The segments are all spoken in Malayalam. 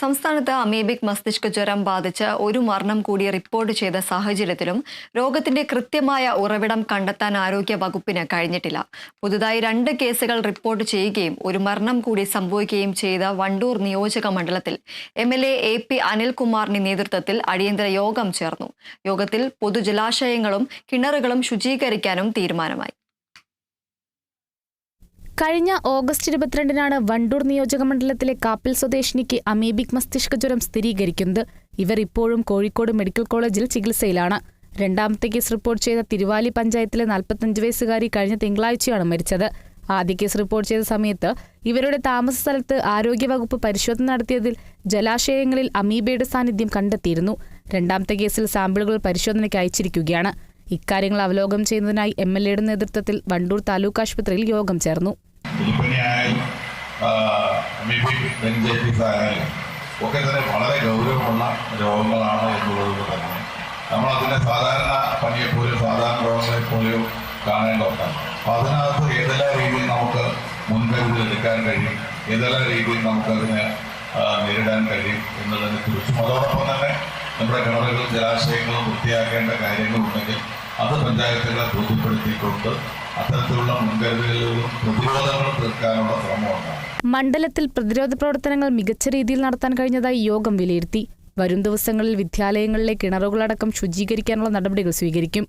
സംസ്ഥാനത്ത് അമീബിക് മസ്തിഷ്ക ജ്വരം ബാധിച്ച് ഒരു മരണം കൂടി റിപ്പോർട്ട് ചെയ്ത സാഹചര്യത്തിലും രോഗത്തിന്റെ കൃത്യമായ ഉറവിടം കണ്ടെത്താൻ ആരോഗ്യ വകുപ്പിന് കഴിഞ്ഞിട്ടില്ല. പുതുതായി രണ്ട് കേസുകൾ റിപ്പോർട്ട് ചെയ്യുകയും ഒരു മരണം കൂടി സംഭവിക്കുകയും ചെയ്ത വണ്ടൂർ നിയോജക മണ്ഡലത്തിൽ M L A A P അനിൽകുമാറിന്റെ നേതൃത്വത്തിൽ അടിയന്തര യോഗം ചേർന്നു. യോഗത്തിൽ പൊതുജലാശയങ്ങളും കിണറുകളും ശുചീകരിക്കാനും തീരുമാനമായി. കഴിഞ്ഞ ഓഗസ്റ്റ് ഇരുപത്തിരണ്ടിനാണ് വണ്ടൂർ നിയോജക മണ്ഡലത്തിലെ കാപ്പിൽ സ്വദേശിനിക്ക് അമീബിക് മസ്തിഷ്ക ജ്വരം സ്ഥിരീകരിക്കുന്നത്. ഇവർ ഇപ്പോഴും കോഴിക്കോട് മെഡിക്കൽ കോളേജിൽ ചികിത്സയിലാണ്. രണ്ടാമത്തെ കേസ് റിപ്പോർട്ട് ചെയ്ത തിരുവാലി പഞ്ചായത്തിലെ നാൽപ്പത്തഞ്ച് വയസ്സുകാരി കഴിഞ്ഞ തിങ്കളാഴ്ചയാണ് മരിച്ചത്. ആദ്യ കേസ് റിപ്പോർട്ട് ചെയ്ത സമയത്ത് ഇവരുടെ താമസ സ്ഥലത്ത് ആരോഗ്യവകുപ്പ് പരിശോധന നടത്തിയതിൽ ജലാശയങ്ങളിൽ അമീബയുടെ സാന്നിധ്യം കണ്ടെത്തിയിരുന്നു. രണ്ടാമത്തെ കേസിൽ സാമ്പിളുകൾ പരിശോധനയ്ക്ക് അയച്ചിരിക്കുകയാണ്. ഇക്കാര്യങ്ങൾ അവലോകനം ചെയ്യുന്നതിനായി എം എൽ എയുടെ നേതൃത്വത്തിൽ വണ്ടൂർ താലൂക്ക് ആശുപത്രിയിൽ യോഗം ചേർന്നു. എലിപ്പനിയായാലും അമീബിക് മെനിഞ്ചൈറ്റിസ് ആയാലും ഒക്കെ തന്നെ വളരെ ഗൗരവമുള്ള രോഗങ്ങളാണ് എന്നുള്ളത് തന്നെ. നമ്മളതിനെ സാധാരണ പനിയെപ്പോലെയോ സാധാരണ രോഗങ്ങളെ പോലെയോ കാണേണ്ട ഒന്നാണ് അപ്പോൾ അതിനകത്ത് ഏതെല്ലാം രീതിയിൽ നമുക്ക് മുൻകരുതൽ എടുക്കാൻ കഴിയും ഏതെല്ലാം രീതിയിൽ നമുക്കതിനെ നേരിടാൻ കഴിയും എന്നുള്ളതിനെ കുറിച്ചും അതോടൊപ്പം തന്നെ നമ്മുടെ കിണറുകളും ജലാശയങ്ങളും വൃത്തിയാക്കേണ്ട കാര്യങ്ങളുണ്ടെങ്കിൽ അത് പഞ്ചായത്തുകളെ ബോധ്യപ്പെടുത്തിക്കൊണ്ട് അത്തരത്തിലുള്ള മുൻകരുതലുകളും പ്രതിരോധങ്ങളും തീർക്കാനുള്ള ശ്രമമുണ്ട് മണ്ഡലത്തിൽ പ്രതിരോധ പ്രവർത്തനങ്ങൾ മികച്ച രീതിയിൽ നടത്താൻ കഴിഞ്ഞതായി യോഗം വിലയിരുത്തി. വരും ദിവസങ്ങളിൽ വിദ്യാലയങ്ങളിലെ കിണറുകളടക്കം ശുചീകരിക്കാനുള്ള നടപടികൾ സ്വീകരിക്കും.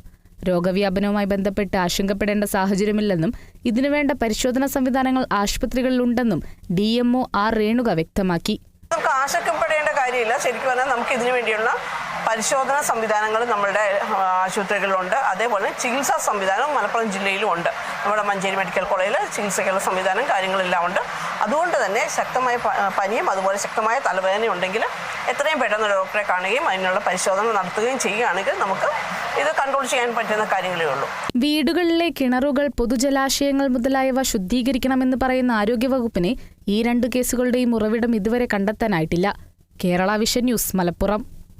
രോഗവ്യാപനവുമായി ബന്ധപ്പെട്ട് ആശങ്കപ്പെടേണ്ട സാഹചര്യമില്ലെന്നും ഇതിനുവേണ്ട പരിശോധനാ സംവിധാനങ്ങൾ ആശുപത്രികളിലുണ്ടെന്നും D M O R Renuka വ്യക്തമാക്കി. നമുക്ക് ആശങ്കപ്പെടേണ്ട കാര്യമില്ല. ശരിക്കും പറഞ്ഞാൽ നമുക്ക് ഇതിനു വേണ്ടിയുള്ള പരിശോധനാ സംവിധാനങ്ങൾ നമ്മുടെ ആശുപത്രികളിലുണ്ട്. അതേപോലെ ചികിത്സാ സംവിധാനം മലപ്പുറം ജില്ലയിലും ഉണ്ട്. നമ്മുടെ മഞ്ചേരി മെഡിക്കൽ കോളേജിൽ ചികിത്സയ്ക്കുള്ള സംവിധാനം കാര്യങ്ങളെല്ലാം ഉണ്ട്. അതുകൊണ്ട് തന്നെ ശക്തമായ പനിയും അതുപോലെ ശക്തമായ തലവേദനയും ഉണ്ടെങ്കിൽ എത്രയും പെട്ടെന്ന് ഡോക്ടറെ കാണുകയും അതിനുള്ള പരിശോധന നടത്തുകയും ചെയ്യുകയാണെങ്കിൽ നമുക്ക് ഇത് കൺട്രോൾ ചെയ്യാൻ പറ്റുന്ന കാര്യങ്ങളേ ഉള്ളൂ. വീടുകളിലെ കിണറുകൾ പൊതുജലാശയങ്ങൾ മുതലായവ ശുദ്ധീകരിക്കണമെന്ന് പറയുന്ന ആരോഗ്യവകുപ്പിനെ ഈ രണ്ട് കേസുകളുടെയും ഉറവിടം ഇതുവരെ കണ്ടെത്താനായിട്ടില്ല. Kerala vision news Malappuram.